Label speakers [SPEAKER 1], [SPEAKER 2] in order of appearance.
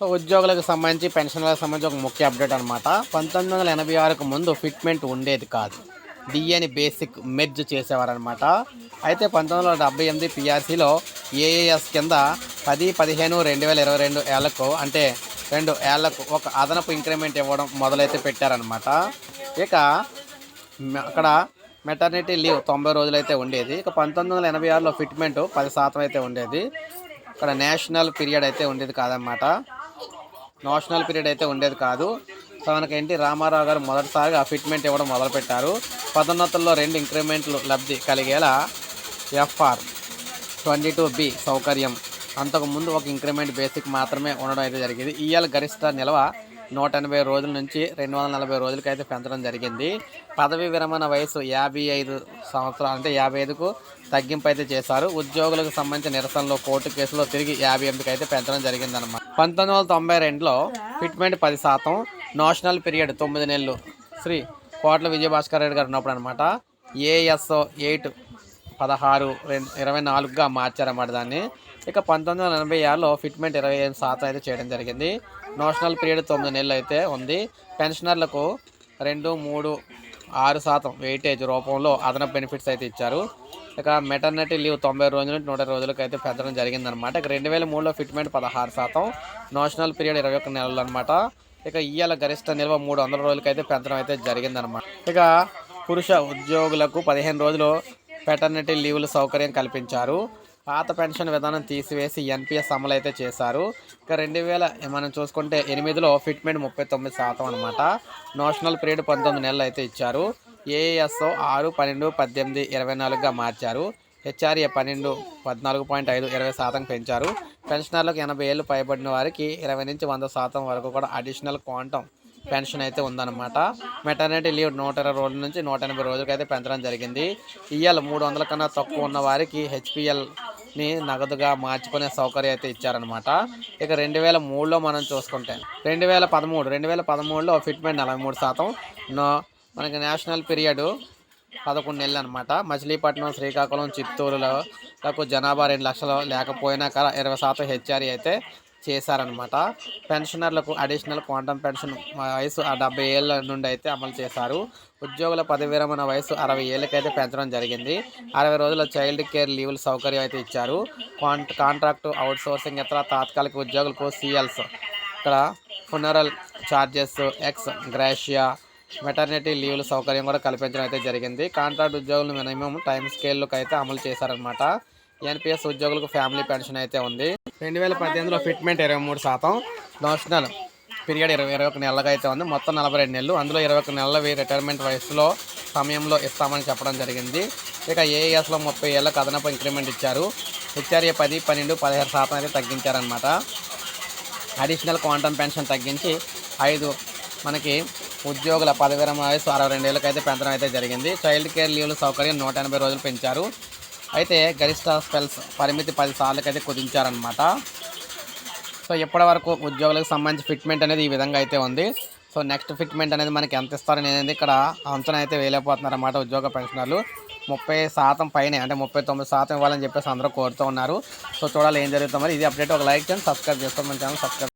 [SPEAKER 1] So ఉద్యోగులకు సంబంధించి పెన్షన్లకు సంబంధించి ఒక ముఖ్య అప్డేట్ అనమాట పంతొమ్మిది వందల ఎనభై ఆరుకు ముందు ఫిట్మెంట్ ఉండేది కాదు. డిఏని బేసిక్ మెర్జ్ చేసేవారనమాట అయితే పంతొమ్మిది వందల డెబ్బై ఎనిమిది పిఆర్సీలో ఏఏఎస్ కింద పది పదిహేను రెండు వేల ఇరవై రెండు ఏళ్ళకు అంటే రెండు ఏళ్ళకు ఒక అదనపు ఇంక్రిమెంట్ ఇవ్వడం మొదలైతే పెట్టారనమాట ఇక అక్కడ మెటర్నిటీ లీవ్ తొంభై రోజులు అయితే ఉండేది. ఇక పంతొమ్మిది వందల ఎనభై ఆరులో ఫిట్మెంట్ పది శాతం అయితే ఉండేది. ఇక్కడ నేషనల్ పీరియడ్ అయితే ఉండేది కాదనమాట నోషనల్ పీరియడ్ అయితే ఉండేది కాదు. సో మనకేంటి రామారావు గారు మొదటిసారిగా ఫిట్మెంట్ ఇవ్వడం మొదలుపెట్టారు. పదోన్నతుల్లో రెండు ఇంక్రిమెంట్లు లబ్ధి కలిగేలా ఎఫ్ఆర్ ట్వంటీ టూ బి సౌకర్యం. అంతకుముందు ఒక ఇంక్రిమెంట్ బేసిక్ మాత్రమే ఉండడం అయితే జరిగింది. ఈఎల్ గరిష్ట నిల్వ నూట ఎనభై రోజుల నుంచి రెండు వందల నలభై రోజులకి అయితే పెంచడం జరిగింది. పదవి విరమణ వయసు యాభై ఐదు సంవత్సరాలు అంటే యాభై ఐదుకు తగ్గింపు అయితే చేశారు. ఉద్యోగులకు సంబంధించిన నిరసనలో కోర్టు కేసులో తిరిగి యాభై ఎనిమిదికి అయితే పెంచడం జరిగిందన్నమాట. పంతొమ్మిది వందల తొంభై రెండులో ఫిట్మెంట్ పది శాతం నేషనల్ పీరియడ్ తొమ్మిది నెలలు. శ్రీ కోట్ల విజయభాస్కర్ రెడ్డి గారు ఉన్నప్పుడు అనమాట ఏఎస్ఓ ఎయిట్ పదహారు రెండు ఇరవై నాలుగుగా మార్చారన్నమాట దాన్ని. ఇక పంతొమ్మిది వందల ఎనభై ఆరులో ఫిట్మెంట్ ఇరవై ఐదు శాతం అయితే చేయడం జరిగింది. నేషనల్ పీరియడ్ తొమ్మిది నెలలు అయితే ఉంది. పెన్షనర్లకు రెండు మూడు ఆరు శాతం వెయిటేజ్ రూపంలో అదనపు బెనిఫిట్స్ అయితే ఇచ్చారు. ఇక మెటర్నిటీ లీవ్ తొంభై రోజుల నుంచి నూట రోజులకు అయితే పెంచడం జరిగిందనమాట ఇక రెండు వేల మూడులో ఫిట్మెంట్ పదహారు శాతం నేషనల్ పీరియడ్ ఇరవై ఒక్క నెలలు అనమాట ఇక ఇయ్యాల గరిష్ట నిల్వ మూడు వందల రోజులకైతే అయితే పెంచడం అయితే జరిగిందనమాట ఇక పురుష ఉద్యోగులకు పదిహేను రోజులు పెటర్నిటీ లీవుల సౌకర్యం కల్పించారు. పాత పెన్షన్ విధానం తీసివేసి ఎన్పిఎస్ అమలు అయితే చేశారు. ఇక రెండు వేల మనం చూసుకుంటే ఎనిమిదిలో ఫిట్మెంట్ ముప్పై తొమ్మిది శాతం అనమాట నేషనల్ పీరియడ్ పంతొమ్మిది నెలలు అయితే ఇచ్చారు. ఏఎస్ఓ ఆరు పన్నెండు పద్దెనిమిది ఇరవై నాలుగుగా మార్చారు. హెచ్ఆర్ఏ పన్నెండు పద్నాలుగు పాయింట్ ఐదు ఇరవై శాతం పెంచారు. పెన్షనర్లకు ఎనభై ఏళ్ళు పైబడిన వారికి ఇరవై నుంచి వంద శాతం వరకు కూడా అడిషనల్ క్వాంటం పెన్షన్ అయితే ఉందన్నమాట. మెటర్నిటీ లీవ్ నూట ఇరవై రోజుల నుంచి నూట ఎనభై రోజులకైతే పెంచడం జరిగింది. ఈఎల్ మూడు వందల కన్నా తక్కువ ఉన్న వారికి ని నగదుగా మార్చుకునే సౌకర్యం అయితే ఇచ్చారనమాట ఇక రెండు వేల మూడులో మనం చూసుకుంటే రెండు వేల పదమూడు రెండు వేల పదమూడులో ఫిట్మెంట్ నలభై మూడు శాతం. మనకి నేషనల్ పీరియడ్ పదకొండు నెలలు అనమాట మచిలీపట్నం శ్రీకాకుళం చిత్తూరులో నాకు జనాభా రెండు లక్షలు లేకపోయినా ఇరవై శాతం హెచ్ఆర్ఈ అయితే చేశారనమాట పెన్షనర్లకు అడిషనల్ క్వాంటమ్ పెన్షన్ వయసు ఆ డెబ్బై ఏళ్ళ నుండి అయితే అమలు చేశారు. ఉద్యోగుల పదవి విరమణ వయసు అరవై ఏళ్ళకైతే పెంచడం జరిగింది. అరవై రోజుల చైల్డ్ కేర్ లీవుల సౌకర్యం అయితే ఇచ్చారు. కాంట్ కాంట్రాక్టు అవుట్ సోర్సింగ్ ఇతర తాత్కాలిక ఉద్యోగులకు సీఎల్స్ ఇక్కడ funeral charges ex gratia maternity లీవ్ల సౌకర్యం కూడా కల్పించడం అయితే జరిగింది. కాంట్రాక్ట్ ఉద్యోగులు మినిమం టైం స్కేల్లోకి అయితే అమలు చేశారనమాట ఎన్పిఎస్ ఉద్యోగులకు ఫ్యామిలీ పెన్షన్ అయితే ఉంది. రెండు వేల పద్దెనిమిదిలో ఫిట్మెంట్ ఇరవై మూడు శాతం. నేషనల్ పీరియడ్ ఇరవై ఇరవై ఒక నెలలుగా అయితే ఉంది. మొత్తం నలభై రెండు నెలలు. అందులో ఇరవై ఒక నెలల రిటైర్మెంట్ వయసులో సమయంలో ఇస్తామని చెప్పడం జరిగింది. ఇక ఏఎస్లో ముప్పై ఏళ్ళకు అదనపు ఇంక్రిమెంట్ ఇచ్చారు. హెచ్ఆర్ఏ పది పన్నెండు పదిహేను శాతం అయితే తగ్గించారనమాట అడిషనల్ క్వాంటమ్ పెన్షన్ తగ్గించి ఐదు మనకి ఉద్యోగుల పదవి విరమణ వయసు అరవై రెండేళ్ళకి అయితే పెంచడం అయితే జరిగింది. చైల్డ్ కేర్ లీవ్ల సౌకర్యం నూట ఎనభై రోజులు పెంచారు. అయితే గరిష్ట స్పెల్స్ పరిమితి పది సార్లకైతే అయితే కుదించారనమాట సో ఇప్పటి వరకు ఉద్యోగులకు సంబంధించి ఫిట్మెంట్ అనేది ఈ విధంగా అయితే ఉంది. సో నెక్స్ట్ ఫిట్మెంట్ అనేది మనకి ఎంత ఇస్తారని అనేది ఇక్కడ అంచనా అయితే వేయలేకపోతున్నారు అన్నమాట ఉద్యోగ పెన్షనర్లు. ముప్పై శాతం పైనే అంటే ముప్పై తొమ్మిది శాతం ఇవ్వాలని చెప్పేసి అందరూ కోరుతూ ఉన్నారు. సో చూడాలి ఏం జరుగుతుంది మరి. ఇది అప్డేట్. ఒక లైక్ చేయండి సబ్స్క్రైబ్ చేసుకోండి మన ఛానల్ సబ్స్క్రైబ్